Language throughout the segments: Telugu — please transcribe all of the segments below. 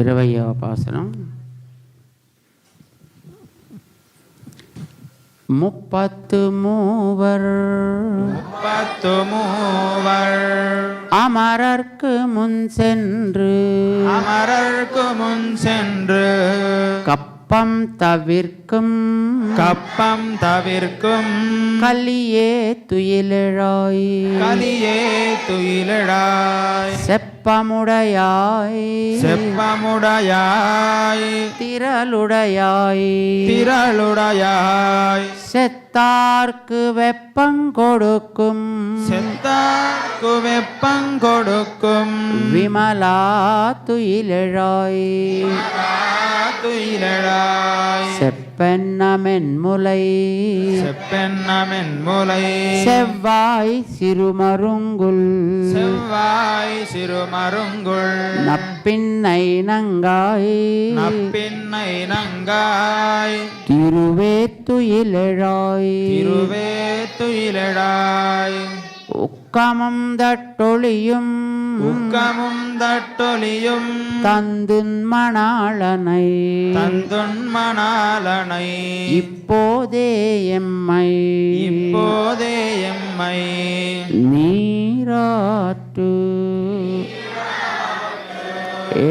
இருபையோ பாசனம். முப்பத்து மூவர். முப்பத்து மூவர். அமரர்க்கு முன் சென்று. அமரர்க்கு முன் சென்று. கப்பம் தவிர்க்கும். கப்பம் தவிர்க்கும். கலியே துயிலழாய். கலியே துயிலடாய் செப்பமுடையாய். செப்பமுடையாய். திரளுடையாய். திரளுடையாய். செத்தார்க்கு வெப்பங்கொடுக்கும் செத்தாக்கு வெப்பங்கொடுக்கும் விமலா துயிலழாய். துயிலடாய் செப்பென்னமென் முலை செப்பென்னமென் முலை செவ்வாய் சிறுமருங்குல். செவ்வாய் சிறுமருங்குள் நப்பின்னை நங்காய். நப்பின்னை நங்காய். திருவேத்துயிலழாய். திருவே துயிலடாய் உக்கமம் தட்டொளியும் உக்கமும் தட்டொலியும் தந்துன் மணாளனை தந்துண்மணாலனை இப்போதே எம்மை இப்போதே எம்மை நீராட்டு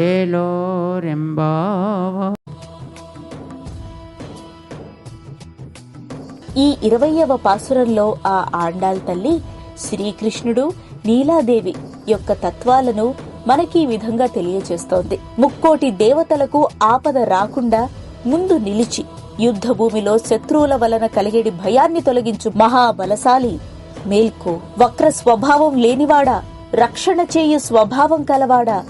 ஏலோரெம்பாவா ఈ ఇరవయవ పాసురంలో ఆ ఆండాల్ తల్లి శ్రీకృష్ణుడు నీలాదేవి యొక్క తత్వాలను మనకి ఈ విధంగా తెలియచేస్తోంది ముక్కోటి దేవతలకు ఆపద రాకుండా ముందు నిలిచి యుద్ధ భూమిలో శత్రువుల వలన కలిగేడి భయాన్ని తొలగించు మహాబలశాలి. మేల్కో వక్ర స్వభావం లేనివాడా? రక్షణ చేయు స్వభావం కలవాడా?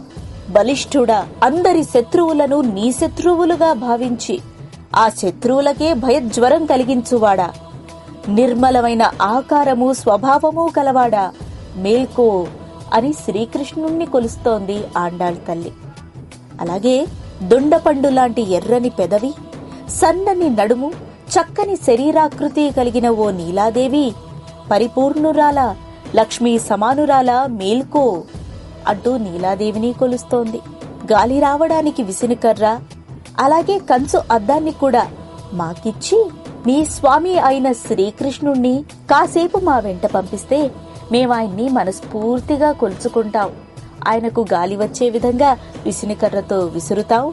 బలిష్ఠుడా అందరి శత్రువులను నీ శత్రువులుగా భావించి ఆ శత్రువులకే భయజ్వరం కలిగించువాడా? నిర్మలమైన ఆకారము స్వభావము కలవాడా? మేల్కో అని శ్రీకృష్ణుణ్ణి కొలుస్తోంది ఆండాళ్ తల్లి. అలాగే దొండపండు లాంటి ఎర్రని పెదవి సన్నని నడుము చక్కని శరీరాకృతి కలిగిన ఓ నీలాదేవి పరిపూర్ణురాల లక్ష్మీ సమానురాల మేల్కో అంటూ నీలాదేవిని కొలుస్తోంది. గాలి రావడానికి విసినకర్ర అలాగే కంచు అద్దాన్ని కూడా మాకిచ్చి మీ స్వామి అయిన శ్రీకృష్ణుణ్ణి కాసేపు మా వెంట పంపిస్తే మేమాయన్ని మనస్ఫూర్తిగా కొలుచుకుంటాం ఆయనకు గాలి వచ్చే విధంగా విసినికర్రతో విసురుతాం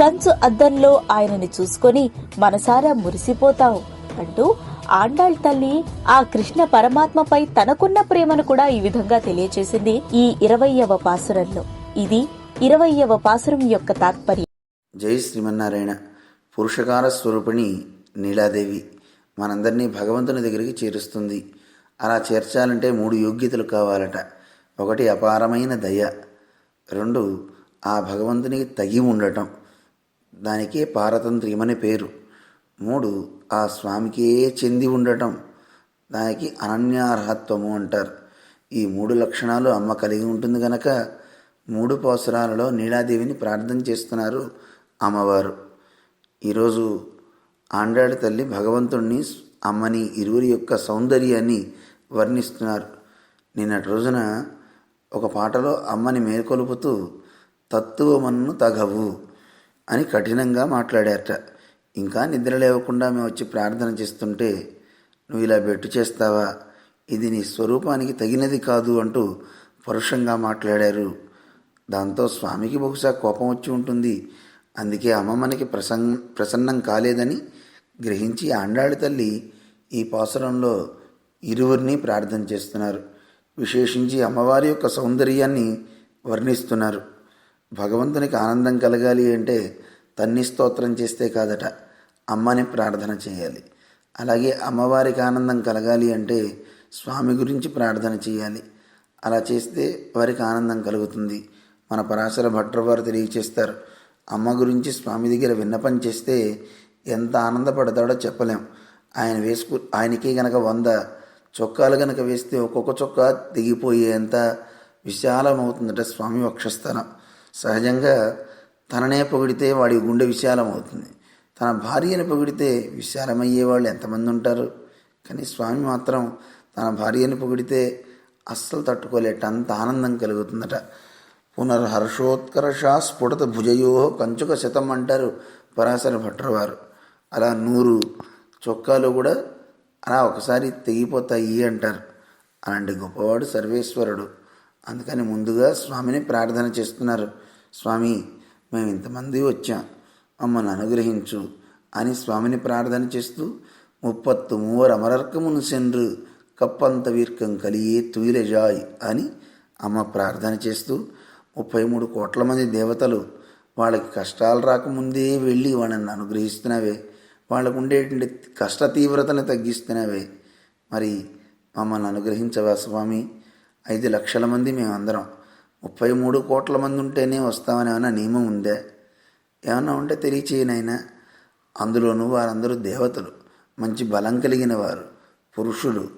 కంచు అద్దంలో ఆయనని చూసుకొని మనసారా మురిసిపోతాం అంటూ ఆండాళ్ తల్లి ఆ కృష్ణ పరమాత్మపై తనకున్న ప్రేమను కూడా ఈ విధంగా తెలియచేసింది ఈ ఇరవయవ పాసురంలో. ఇది ఇరవయవ పాసురం యొక్క తాత్పర్యం. జై శ్రీమన్నారాయణ. పురుషకార స్వరూపిణి నీలాదేవి. మనందరినీ భగవంతుని దగ్గరికి చేరుస్తుంది. అలా చేర్చాలంటే మూడు యోగ్యతలు కావాలట. ఒకటి అపారమైన దయ. రెండు ఆ భగవంతునికి తగి ఉండటం. దానికే పారతంత్ర్యమని పేరు. మూడు ఆ స్వామికే చెంది ఉండటం. దానికి అనన్యార్హత్వము అంటారు. ఈ మూడు లక్షణాలు అమ్మ కలిగి ఉంటుంది గనక మూడు పోసరాలలో నీలాదేవిని ప్రార్థన చేస్తున్నారు అమ్మవారు. ఈరోజు ఆండాడి తల్లి భగవంతుణ్ణి అమ్మని ఇరువురి యొక్క సౌందర్యాన్ని వర్ణిస్తున్నారు. నిన్నటి రోజున ఒక పాటలో అమ్మని మేల్కొలుపుతూ తత్వమన్ను తగవు అని కఠినంగా మాట్లాడారట. ఇంకా నిద్ర లేవకుండా మేము వచ్చి ప్రార్థన చేస్తుంటే నువ్వు ఇలా బెట్టు చేస్తావా? ఇది నీ స్వరూపానికి తగినది కాదు అంటూ పరుషంగా మాట్లాడారు. దాంతో స్వామికి బహుశా కోపం వచ్చి ఉంటుంది. అందుకే అమ్మ మనకి ప్రసన్ ప్రసన్నం కాలేదని గ్రహించి ఆండాళి తల్లి ఈ పాసురంలో ఇరువురిని ప్రార్థన చేస్తున్నారు. విశేషించి అమ్మవారి యొక్క సౌందర్యాన్ని వర్ణిస్తున్నారు. భగవంతునికి ఆనందం కలగాలి అంటే తన్ని స్తోత్రం చేస్తే కాదట అమ్మని ప్రార్థన చేయాలి. అలాగే అమ్మవారికి ఆనందం కలగాలి అంటే స్వామి గురించి ప్రార్థన చేయాలి. అలా చేస్తే వారికి ఆనందం కలుగుతుంది. మన పరాశర భట్టర్ వారు తెలియచేస్తారు అమ్మ గురించి స్వామి దగ్గర విన్నపం చేస్తే ఎంత ఆనందపడతాడో చెప్పలేం. ఆయన వేసుకు ఆయనకి గనక వంద చొక్కాలు కనుక వేస్తే ఒక్కొక్క చొక్కా దిగిపోయేంత విశాలమవుతుందట స్వామి వక్షస్థలం. సహజంగా తననే పొగిడితే వాడి గుండె విశాలమవుతుంది. తన భార్యను పొగిడితే విశాలమయ్యే వాళ్ళు ఎంతమంది ఉంటారు? కానీ స్వామి మాత్రం తన భార్యను పొగిడితే అస్సలు తట్టుకోలేట అంత ఆనందం కలుగుతుందట. పునర్హర్షోత్కర్ష స్ఫుటత భుజయో కంచుక శతం అంటారు పరాశర భట్రవారు. అలా నూరు చొక్కాలు కూడా అలా ఒకసారి తెగిపోతాయి అంటారు. అలాంటి గొప్పవాడు సర్వేశ్వరుడు. అందుకని ముందుగా స్వామిని ప్రార్థన చేస్తున్నారు. స్వామి మేము ఇంతమంది వచ్చాం. మమ్మల్ని అనుగ్రహించు అని స్వామిని ప్రార్థన చేస్తూ ముప్పత్తు మూవర్ అమరర్కమును సెండ్రు. కప్పంత వీర్కం కలియే తుయిలజాయ్ అని అమ్మ ప్రార్థన చేస్తూ ముప్పై మూడు కోట్ల మంది దేవతలు వాళ్ళకి కష్టాలు రాకముందే వెళ్ళి వాళ్ళని అనుగ్రహిస్తున్నవే. వాళ్ళకు ఉండేటువంటి కష్ట తీవ్రతను తగ్గిస్తున్నవే మరి మమ్మల్ని అనుగ్రహించవా స్వామి? ఐదు లక్షల మంది మేమందరం. ముప్పై మూడు కోట్ల మంది ఉంటేనే వస్తామని ఏమైనా నియమం ఉందే? ఏమన్నా ఉంటే తెలియచేయనైనా అందులోనూ వారందరూ దేవతలు. మంచి బలం కలిగిన వారు. పురుషులు.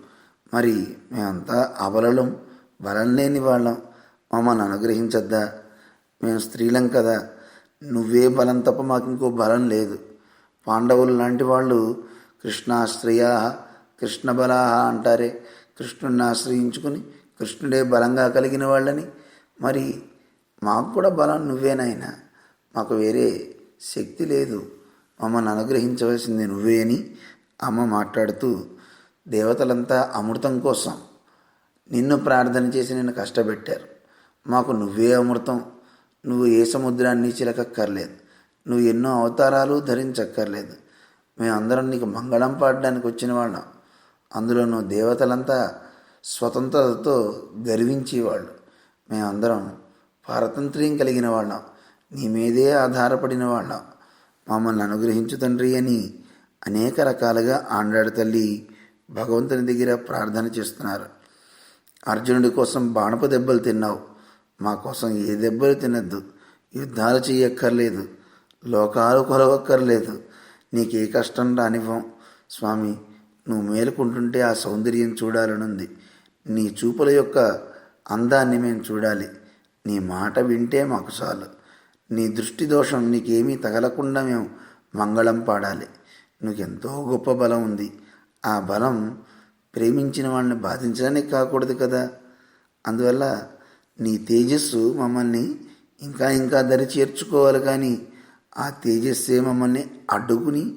మరి మేమంతా అబలలం బలం లేని వాళ్ళం. మమ్మల్ని అనుగ్రహించద్దా? మేము స్త్రీలం కదా. నువ్వే బలం తప్ప మాకు ఇంకో బలం లేదు. పాండవులు లాంటి వాళ్ళు కృష్ణాశ్రయా కృష్ణబలా అంటారే. కృష్ణుడిని ఆశ్రయించుకుని కృష్ణుడే బలంగా కలిగిన వాళ్ళని. మరి మాకు కూడా బలం నువ్వేనాయనా మాకు వేరే శక్తి లేదు. మమ్మల్ని అనుగ్రహించవలసింది నువ్వే అని అమ్మ మాట్లాడుతూ దేవతలంతా అమృతం కోసం నిన్ను ప్రార్థన చేసి నిన్ను కష్టపెట్టారు. మాకు నువ్వే అమృతం. నువ్వు ఏ సముద్రాన్ని చిలకక్కర్లేదు. నువ్వు ఎన్నో అవతారాలు ధరించక్కర్లేదు. మేమందరం నీకు మంగళం పాడడానికి వచ్చిన వాళ్ళం. అందులోనూ దేవతలంతా స్వతంత్రతతో గర్వించేవాళ్ళు. మేమందరం పారతంత్ర్యం కలిగిన వాళ్ళం. నీ మీదే ఆధారపడిన వాళ్ళం. మమ్మల్ని అనుగ్రహించు తండ్రి అని అనేక రకాలుగా ఆండాడు తల్లి భగవంతుని దగ్గర ప్రార్థన చేస్తున్నారు. అర్జునుడి కోసం బాణపు దెబ్బలు తిన్నావు. మా కోసం ఏ దెబ్బలు తినద్దు. యుద్ధాలు చేయక్కర్లేదు. లోకాలు కొలవక్కర్లేదు. నీకే కష్టం రానివ్వం. స్వామి నువ్వు మేలుకుంటుంటే ఆ సౌందర్యం చూడాలనుంది. నీ చూపుల యొక్క అందాన్ని మేము చూడాలి. నీ మాట వింటే మాకు చాలు. నీ దృష్టి దోషం నీకేమీ తగలకుండా మేము మంగళం పాడాలి. నీకెంతో గొప్ప బలం ఉంది. ఆ బలం ప్రేమించిన వాళ్ళని బాధించడానికి కాకూడదు కదా. అందువల్ల నీ తేజస్సు మమ్మల్ని ఇంకా ఇంకా దరి చేర్చుకోవాలి కానీ ఆ తేజస్సే మమ్మల్ని అడ్డుకుని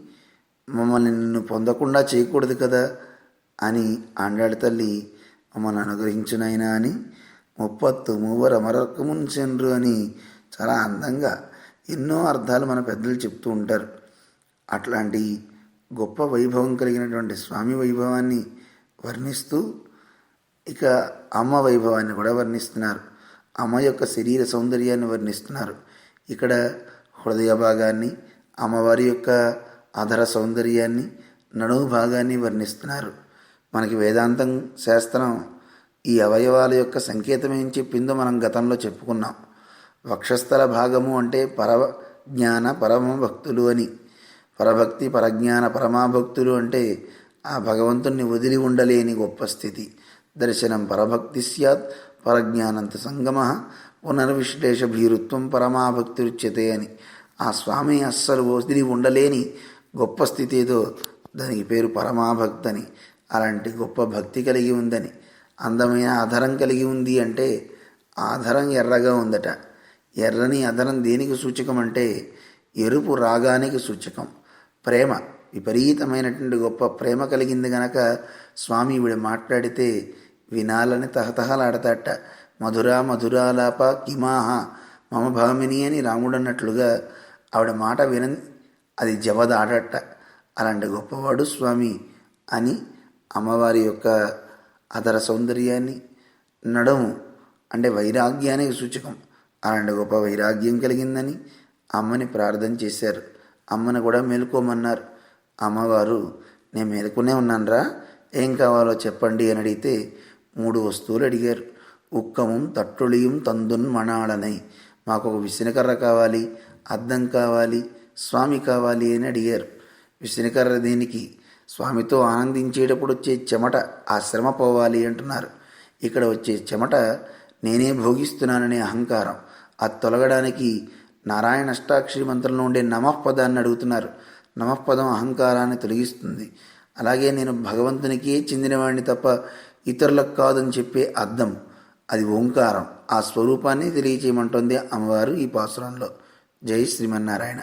మమ్మల్ని నిన్ను పొందకుండా చేయకూడదు కదా అని ఆండాడి తల్లి మమ్మల్ని అనుగ్రహించునైనా అని ముప్పత్తు మూవర మరొకముంచెండ్రు అని చాలా అందంగా ఎన్నో అర్థాలు మన పెద్దలు చెప్తూ ఉంటారు. అట్లాంటి గొప్ప వైభవం కలిగినటువంటి స్వామి వైభవాన్ని వర్ణిస్తూ ఇక అమ్మ వైభవాన్ని కూడా వర్ణిస్తున్నారు. అమ్మ యొక్క శరీర సౌందర్యాన్ని వర్ణిస్తున్నారు. ఇక్కడ హృదయ భాగాన్ని అమ్మవారి యొక్క అధర సౌందర్యాన్ని నడుము భాగాన్ని వర్ణిస్తున్నారు. మనకి వేదాంతం శాస్త్రం ఈ అవయవాల యొక్క సంకేతం ఏం చెప్పిందో మనం గతంలో చెప్పుకున్నాం. వక్షస్థల భాగము అంటే పర జ్ఞాన పరమ భక్తులు అని. పరభక్తి పరజ్ఞాన పరమాభక్తులు అంటే ఆ భగవంతుణ్ణి వదిలి ఉండలేని గొప్ప స్థితి. దర్శనం పరభక్తి స్యాత్ పరజ్ఞానంత సంగమ పునర్విశ్లేష భీరుత్వం పరమాభక్తిరుచ్యతే అని. ఆ స్వామి అస్సలు వదిలి ఉండలేని గొప్ప స్థితి ఏదో దానికి పేరు పరమాభక్తని. అని అలాంటి గొప్ప భక్తి కలిగి ఉందని. అందమైన ఆధారం కలిగి ఉంది అంటే ఆధారం ఎర్రగా ఉందట. ఎర్రని అధరం దేనికి సూచకం అంటే ఎరుపు రాగానికి సూచకం. ప్రేమ విపరీతమైనటువంటి గొప్ప ప్రేమ కలిగింది గనక స్వామి వీడు మాట్లాడితే వినాలని తహతహలాడతాట మధురా మధురాలాప కిమాహ మమ భామిని అని రాముడు అన్నట్లుగా ఆవిడ మాట విన అది జవదాడట. అలాంటి గొప్పవాడు స్వామి అని అమ్మవారి యొక్క అదర సౌందర్యాన్ని నడము అంటే వైరాగ్యానికి సూచకం. అలాంటి గొప్ప వైరాగ్యం కలిగిందని అమ్మని ప్రార్థన చేశారు. అమ్మని కూడా మేలుకోమన్నారు. అమ్మవారు నేను మేలుకునే ఉన్నానరా. ఏం కావాలో చెప్పండి అని అడిగితే మూడు వస్తువులు అడిగారు. ఉక్కము తట్టుళియం తందున్ మణాళనై. మాకు ఒక విసినకర్ర కావాలి అద్దం కావాలి స్వామి కావాలి అని అడిగారు. విసినకర్ర దేనికి? స్వామితో ఆనందించేటప్పుడు వచ్చే చెమట ఆ శ్రమ పోవాలి అంటున్నారు. ఇక్కడ వచ్చే చెమట నేనే భోగిస్తున్నాననే అహంకారం. అది తొలగడానికి నారాయణ అష్టాక్షరి మంత్రంలో ఉండే నమఃపదాన్ని అడుగుతున్నారు. నమఃపదం అహంకారాన్ని తొలగిస్తుంది. అలాగే నేను భగవంతునికే చెందినవాడిని తప్ప ఇతరులకు కాదని చెప్పే అర్థం అది ఓంకారం. ఆ స్వరూపాన్ని తెలియచేయమంటుంది అమ్మవారు ఈ పాసురంలో జై శ్రీమన్నారాయణ.